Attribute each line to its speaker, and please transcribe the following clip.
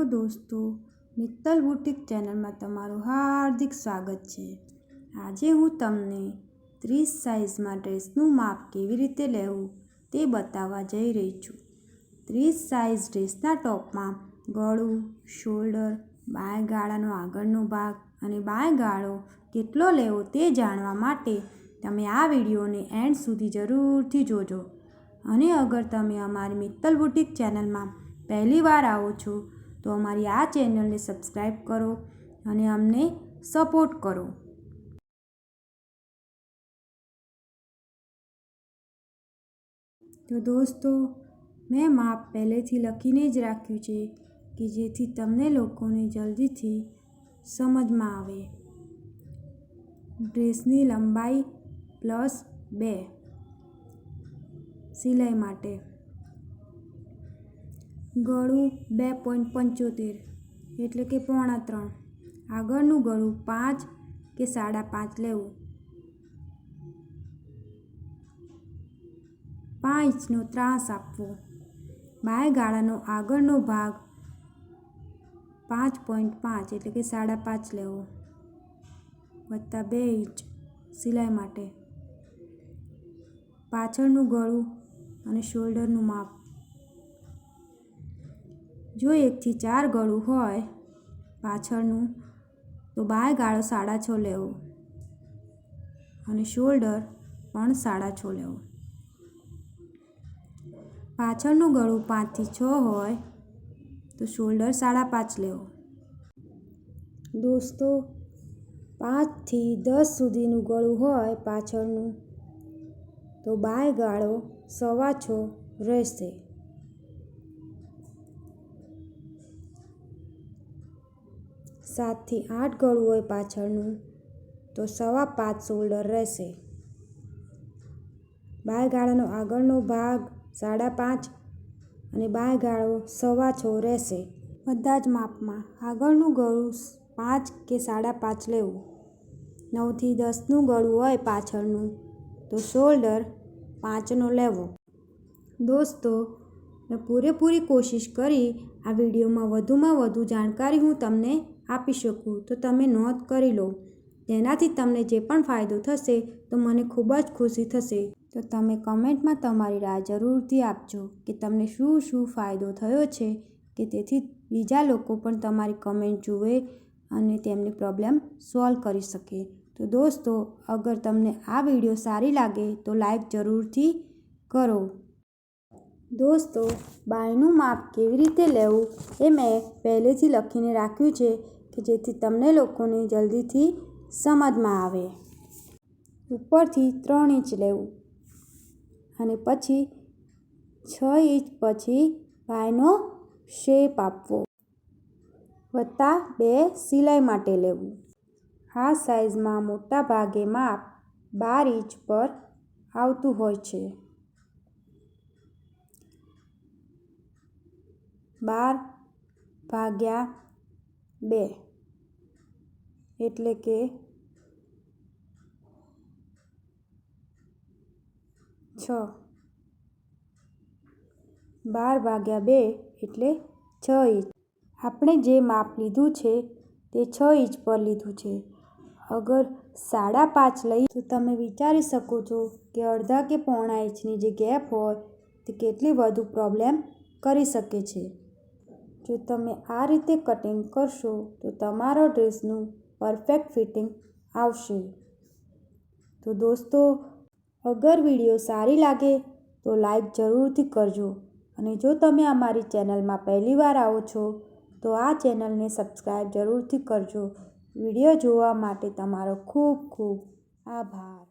Speaker 1: Hello દોસ્તો, Mittal boutique ચેનલમાં તમારું હાર્દિક સ્વાગત છે. આજે હું તમને ત્રીસ સાઇઝમાં ડ્રેસનું માપ કેવી રીતે લેવું તે બતાવવા જઈ રહી છું. ત્રીસ સાઇઝ ડ્રેસના ટોપમાં ગળું, શોલ્ડર, બાય ગાળાનો આગળનો ભાગ અને બાય ગાળો કેટલો લેવો તે જાણવા માટે તમે આ વિડીયોને એન્ડ સુધી જરૂરથી જોજો. અને અગર તમે અમારી મિત્તલ બુટિક ચેનલમાં પહેલી વાર આવો છો તો અમારી આ ચેનલને સબસ્ક્રાઈબ કરો અને અમને સપોર્ટ કરો. તો દોસ્તો, મેં માપ પહેલેથી લખીને જ રાખ્યું છે કે જેથી તમને લોકોને જલ્દીથી સમજમાં આવે. ડ્રેસની લંબાઈ પ્લસ બે. સિલાઈ માટે. ગળું બે પોઈન્ટ પંચોતેર, એટલે કે પોણા ત્રણ. આગળનું ગળું પાંચ કે સાડા પાંચ લેવું. પાંચ ઇંચનો ત્રાસ આપવો. બાય ગાળાનો આગળનો ભાગ પાંચ પોઈન્ટ પાંચ, એટલે કે સાડા પાંચ લેવો. વત્તા બે ઇંચ સિલાઈ માટે. પાછળનું ગળું અને શોલ્ડરનું માપ. જો એકથી ચાર ગળું હોય પાછળનું, તો બાય ગાળો સાડા છ લેવો અને શોલ્ડર પણ સાડા છ લેવો. પાછળનું ગળું પાંચથી છ હોય, તો શોલ્ડર સાડા પાંચ લેવો. દોસ્તો, પાંચથી દસ સુધીનું ગળું હોય પાછળનું, તો બાય ગાળો સવા છ રહેશે. સાતથી આઠ ગળું હોય પાછળનું, તો સવા પાંચ શોલ્ડર રહેશે. બાય ગાળાનો આગળનો ભાગ સાડા પાંચ અને બાય ગાળો સવા છ રહેશે. બધા જ માપમાં આગળનું ગળું પાંચ કે સાડા પાંચ લેવું. નવથી દસનું ગળું હોય પાછળનું, તો શોલ્ડર પાંચનો લેવો. દોસ્તો, મેં પૂરેપૂરી કોશિશ કરી આ વિડીયોમાં વધુમાં વધુ જાણકારી હું તમને આપી શકું, તો તમે નોંધ કરી લો. તેનાથી તમને જે પણ ફાયદો થશે, તો મને ખૂબ જ ખુશી થશે. તો તમે કમેન્ટમાં તમારી રાય જરૂરથી આપજો કે તમને શું શું ફાયદો થયો છે, કે તેથી બીજા લોકો પણ તમારી કમેન્ટ જુએ અને તેમની પ્રોબ્લેમ સોલ્વ કરી શકે. તો દોસ્તો, અગર તમને આ વીડિયો સારી લાગે, તો લાઈક જરૂરથી કરો. દોસ્તો, બાયનું માપ કેવી રીતે લેવું, એ મેં પહેલેથી લખીને રાખ્યું છે. જેથી તમને લોકોને જલ્દીથી સમજમાં આવે. ઉપરથી ત્રણ ઇંચ લેવું અને પછી છ ઇંચ પછી ભાઈનો શેપ આપવો વત્તા બે સિલાઈ માટે લેવું. આ સાઇઝમાં મોટા ભાગે માપ બાર ઇંચ પર આવતું હોય છે. બાર ભાગ્યા બે એટલે કે છ. બાર ભાગ્યા બે એટલે છ ઇંચ. આપણે જે માપ લીધું છે તે છ ઇંચ પર લીધું છે. અગર સાડા પાંચ લઈ તો તમે વિચારી શકો છો કે અડધા કે પોણા ઇંચની જે ગેપ હોય તે કેટલી વધુ પ્રોબ્લેમ કરી શકે છે. જો તમે આ રીતે કટિંગ કરશો તો તમારો ડ્રેસનું પરફેક્ટ ફિટિંગ આવશે. તો દોસ્તો, અગર વીડિયો સારી લાગે, તો લાઈક જરૂરથી કરજો. અને જો તમે અમારી ચેનલમાં પહેલીવાર આવો છો, તો આ ચેનલને સબસ્ક્રાઈબ જરૂરથી કરજો. વીડિયો જોવા માટે તમારો ખૂબ ખૂબ આભાર.